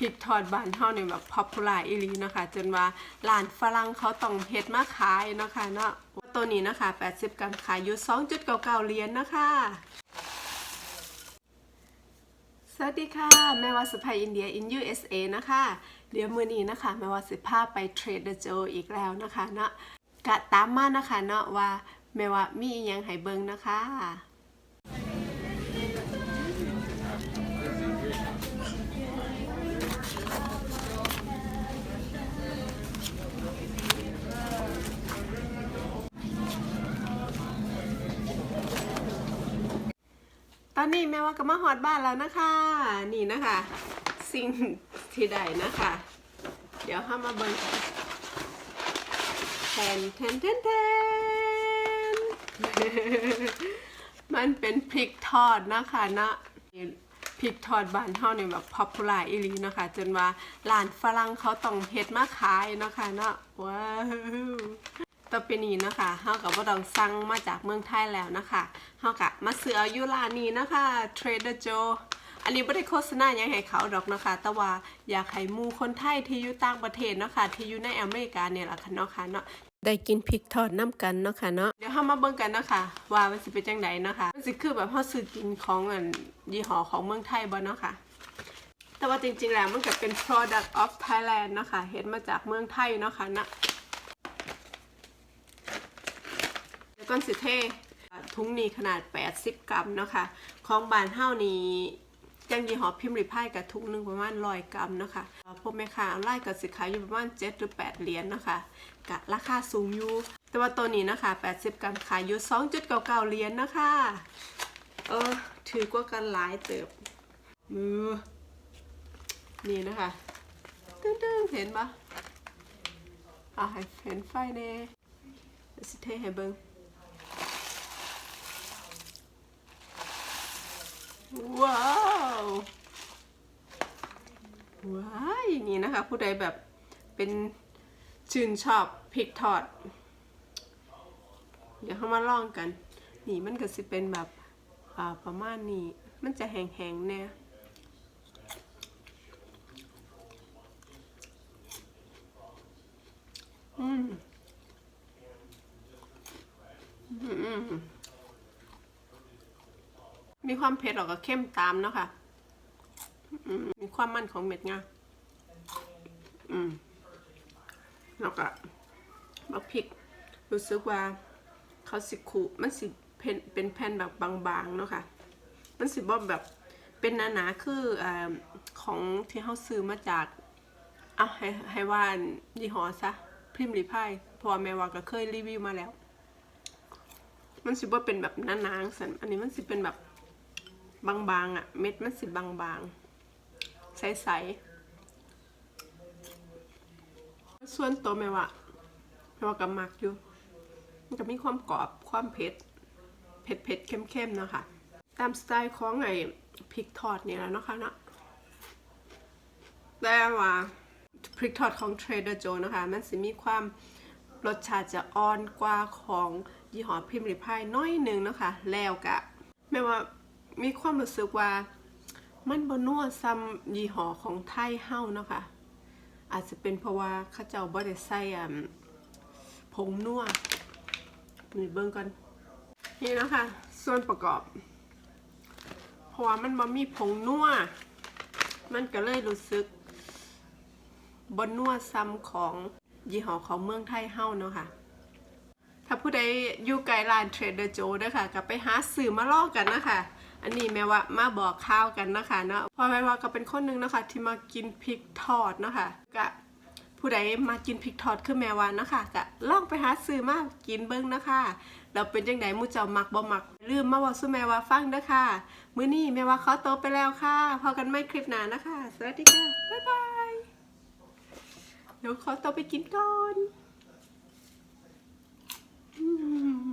พริกทอดบ้านเฮานี่แบบพอปูล่าอีหลีนะคะจนว่าร้านฝรั่งเขาต้องเฮ็ดมาขายนะคะเนาะตัวนี้นะคะ 80กรัมขายอยู่ 2.99เหรียญนะคะสวัสดีค่ะ แม่ว่าสุภาอินเดีย in USA นะคะ เดี๋ยวมือนี้นะคะ แม่ว่าสิพาไปเทรดเดอร์โจอีกแล้วนะคะเนาะกะตามมานะคะเนาะว่า แม่ว่ามีอิหยังให้เบิงนะคะ อนนี้แม่ว่าก็มาฮอดบ้านแล้วนะคะ นี่นะคะ สิ่งที่ใดนะคะ เดี๋ยวเข้ามาเบิ่งกันแทนแทนแทนแทนมันเป็นพริกทอดนะคะเนาะพริกทอดบ้านเฮาเนี่ยแบบพอปูล่าอีลีนะคะ จนว่าร้านฝรั่งเขาต้องเฮ็ดมาขายนะคะเนาะว้าว ต่อไปนี้นะคะเฮากับว่าต้องสั่งมาจากเมืองไทยแล้วนะคะเฮากะมาซื้อเอาอยู่ร้านี้นะคะ Trader Joe อันนี้ไม่ได้โฆษณาหยังให้เขาดอกนะคะ แต่ว่าอยากให้มูคนไทยที่อยู่ต่างประเทศเนาะคะที่อยู่ในอเมริกาเนี่ยแหละค่ะเนาะค่ะเนาะได้กินพริกทอดน้ำกันเนาะค่ะเนาะเดี๋ยวเฮามาเบิ่งกันเนาะค่ะว่ามันสิเป็นจังไดเนาะค่ะมันสิคือแบบเฮาซื้อกินของอันยี่ห้อของเมืองไทยบ่เนาะค่ะแต่ว่าจริงๆแล้วมันก็เป็น product of Thailand เนาะค่ะเฮ็ดมาจากเมืองไทยเนาะค่ะเนาะ แล้วก็สิเททุงนี้ขนาด 80 กรัมเนาะค่ะของบานเฮ้านี้ยังยีหอพิมพ์ริพายกับทุงหนึ่งประมาณ100กรัมเนาะค่ะเอ่อพวกแม่ค้าออนไล่กับสิขายอยู่ประมาณ 7 หรือ 8 เหรียญเนาะค่ะกะราคาสูงอยู่แต่ว่าตัวนี้นะคะ 80 กรัมขายอยู่2.99เหรียญเนาะค่ะเออ ถือกว่ากันหลายเติบมือนี่นะคะตึ้งๆเห็นปะอะเห็นไฟแน่เดี๋ยสิเทให้เบิ่ง ว้าวว้ายนี่นะคะ ผู้ใดแบบเป็นชื่นชอบพริกทอด เดี๋ยวเข้ามาลองกัน นี่มันก็สิเป็นแบบอ่าประมาณนี้ มันจะแห้งๆแน่อืมอืมีความเผ็ดหรอกก็เข้มตามเนาะค่ะมีความมันของเม็ดงาอืมแล้วก็บักพริก รู้สึกว่าเขาสิขูมันสิเป็นเป็นแผ่นแบบบางๆเนาะค่ะ มันสิบ่แบบเป็นหนาๆคืออของที่เขาซื้อมาจากอะให้ให้ว่ายี่ห้อซะพิมพ์รีพายพราะว่าแม่ว่าก็เคยรีวิวมาแล้ว มันสิบ่เป็นแบบหนาๆสันอันนี้มันสิเป็นแบบ บางๆอะ เม็ดมันสิบางๆ ใสๆ ส่วนตัวแม่ว่าแม่ว่ากับมักอยู่ มันก็มีความกรอบความเผ็ด เผ็ดเผ็ดเข้มๆเนาะค่ะตามสไตล์ของไอ้พริกทอดเนี่ยแหละเนะคะเนาะแต่ว่าพริกทอดของ Trader Joe นะคะ มันสิมีความรสชาติจะอ่อนกว่าของยี่ห้อพิมพ์ริพายน้อยหนึงนะคะ แล้วกะแม่ว่า มีความรู้สึกว่ามันบนัวซ้ำยี่ห้อของไทยเฮ้าเนาะคะอาจจะเป็นเพราะว่าข้าเจ้าบ่ได้ใส่อ่าผงนัวนี่เบิ่งก่อนนี่นะคะส่วนประกอบ เพราะว่ามันบ่มีผงนัวมันก็เลยรู้สึกบนนัวซ้ำของยี่ห้อของเมืองไทยเฮ้าเนาะค่ะ ถ้าผู้ใดอยู่ไกลร้านเทรดเดอร์โจนะคะก็ไปหาสื่อมาลอกกันนะคะ อันนี้แม่ว่ามาบอกข้าวกันนะคะเนาะพราะแม่ว่าก็เป็นคนหนึงนะคะที่มากินพริกทอดนะคะก็ผู้ใดมากินพริกทอดคือแม่ว่านะคะก็ลองไปหาซื้อมากินเบิ้งนะคะเราเป็นจังไดมูเจ้ามักบ่มักลืมมาบอกสู้แม่ว่าฟังเด้อค่ะ มื้อนี้แม่ว่าขอตัวไปแล้วค่ะพอกันไม่คลิปหน้านะคะ สวัสดีค่ะ บ๊ายบายเดี๋ยวขอตัวไปกินก่อนอืม